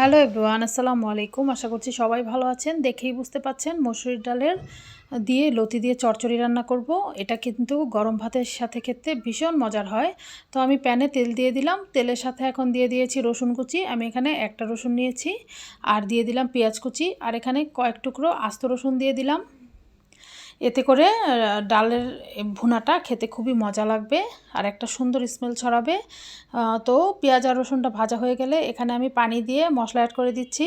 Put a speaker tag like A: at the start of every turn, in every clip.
A: Hello everyone, আসসালামু আলাইকুম। আশা করছি সবাই ভালো আছেন। দেখেই বুঝতে পাচ্ছেন মসুরির ডালের দিয়ে লতি দিয়ে চড়চড়ি রান্না করব। এটা কিন্তু গরম ভাতের সাথে খেতে ভীষণ মজার হয়। তো আমি প্যানে তেল দিয়ে দিলাম। তেলের সাথে এখন দিয়ে দিয়েছি রসুন কুচি। আমি এখানে একটা রসুন নিয়েছি। আর দিয়ে দিলাম পেঁয়াজ কুচি। আর এখানে কয়েক টুকরো আস্ত রসুন দিয়ে দিলাম। এতে করে ডালের ভুনাটা খেতে খুবই মজা লাগবে আর একটা সুন্দর স্মেল ছড়াবে। তো পেঁয়াজ আর রসুনটা ভাজা হয়ে গেলে এখানে আমি পানি দিয়ে মশলা অ্যাড করে দিচ্ছি।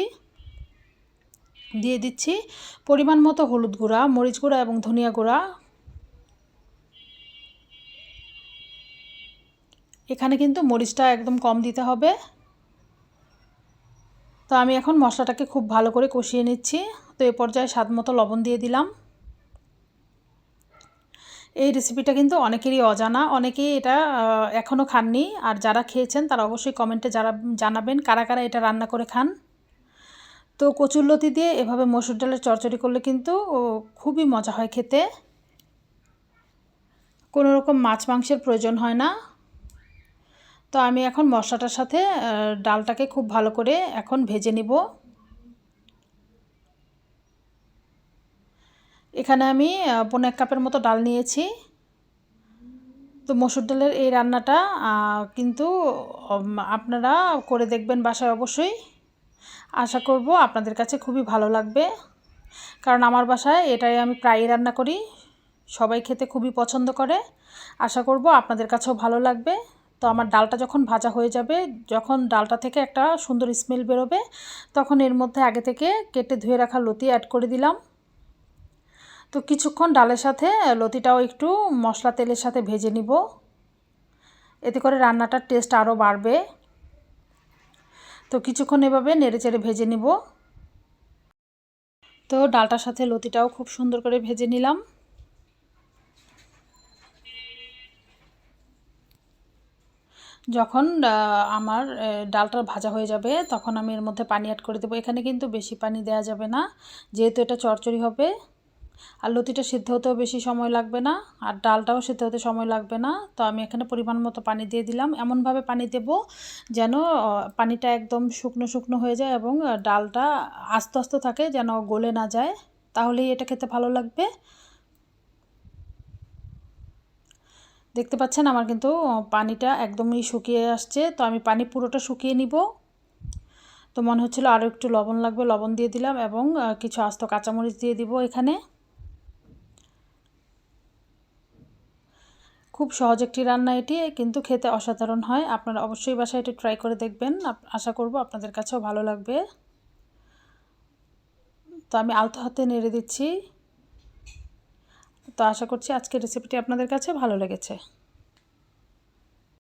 A: দিয়ে দিচ্ছি পরিমাণ মতো হলুদ গুঁড়া, মরিচ গুঁড়া এবং ধনিয়া গুঁড়া। এখানে কিন্তু মরিচটা একদম কম দিতে হবে। তো আমি এখন মশলাটাকে খুব ভালো করে কষিয়ে নিচ্ছি। তো এ পর্যায়ে স্বাদ মতো লবণ দিয়ে দিলাম। এই রেসিপিটা কিন্তু অনেকেরই অজানা। অনেকেই এটা এখনও খাননি। আর যারা খেয়েছেন, তারা অবশ্যই কমেন্টে যারা, জানাবেন কারা কারা এটা রান্না করে খান। তো কচুরলতি দিয়ে এভাবে মসুর ডালের চরচড়ি করলে কিন্তু খুবই মজা হয় খেতে। কোনো রকম মাছ মাংসের প্রয়োজন হয় না। তো আমি এখন মশলাটার সাথে ডালটাকে খুব ভালো করে এখন ভেজে নিব। এখানে আমি পনেরো এক কাপের মতো ডাল নিয়েছি। তো মসুর ডালের এই রান্নাটা কিন্তু আপনারা করে দেখবেন বাসায় অবশ্যই। আশা করব আপনাদের কাছে খুবই ভালো লাগবে। কারণ আমার বাসায় এটাই আমি প্রায়ই রান্না করি। সবাই খেতে খুবই পছন্দ করে। আশা করব আপনাদের কাছেও ভালো লাগবে। তো আমার ডালটা যখন ভাজা হয়ে যাবে, যখন ডালটা থেকে একটা সুন্দর স্মেল বেরোবে, তখন এর মধ্যে আগে থেকে কেটে ধুয়ে রাখা লতি অ্যাড করে দিলাম। তো কিছুক্ষণ ডালের সাথে লতিটাও একটু মশলা তেলের সাথে ভেজে নিব। এতে করে রান্নাটার টেস্ট আরও বাড়বে। তো কিছুক্ষণ এভাবে নেড়ে চেড়ে ভেজে নিব। তো ডালটার সাথে লতিটাও খুব সুন্দর করে ভেজে নিলাম। যখন আমার ডালটা ভাজা হয়ে যাবে, তখন আমি এর মধ্যে পানি অ্যাড করে দেবো। এখানে কিন্তু বেশি পানি দেওয়া যাবে না। যেহেতু এটা চরচড়ি হবে আর লতিটা সিদ্ধ হতেও বেশি সময় লাগবে না, আর ডালটাও সিদ্ধ হতে সময় লাগবে না। তো আমি এখানে পরিমাণ মতো পানি দিয়ে দিলাম। এমনভাবে পানি দেব যেন পানিটা একদম শুকনো শুকনো হয়ে যায় এবং ডালটা আস্তে আস্তে থাকে যেন গলে না যায়। তাহলেই এটা খেতে ভালো লাগবে। দেখতে পাচ্ছেন আমার কিন্তু পানিটা একদমই শুকিয়ে আসছে। তো আমি পানি পুরোটা শুকিয়ে নিব। তো মনে হচ্ছিল আরও একটু লবণ লাগবে। লবণ দিয়ে দিলাম এবং কিছু আস্ত কাঁচামরিচ দিয়ে দিব এখানে। খুব সহজ একটি রান্না এটি, কিন্তু খেতে অসাধারণ হয়। আপনারা অবশ্যই বাসায় এটি ট্রাই করে দেখবেন। আশা করব আপনাদের কাছেও ভালো লাগবে। তো আমি আলতো হাতে নেড়ে দিচ্ছি। তো আশা করছি আজকের রেসিপিটি আপনাদের কাছে ভালো লেগেছে।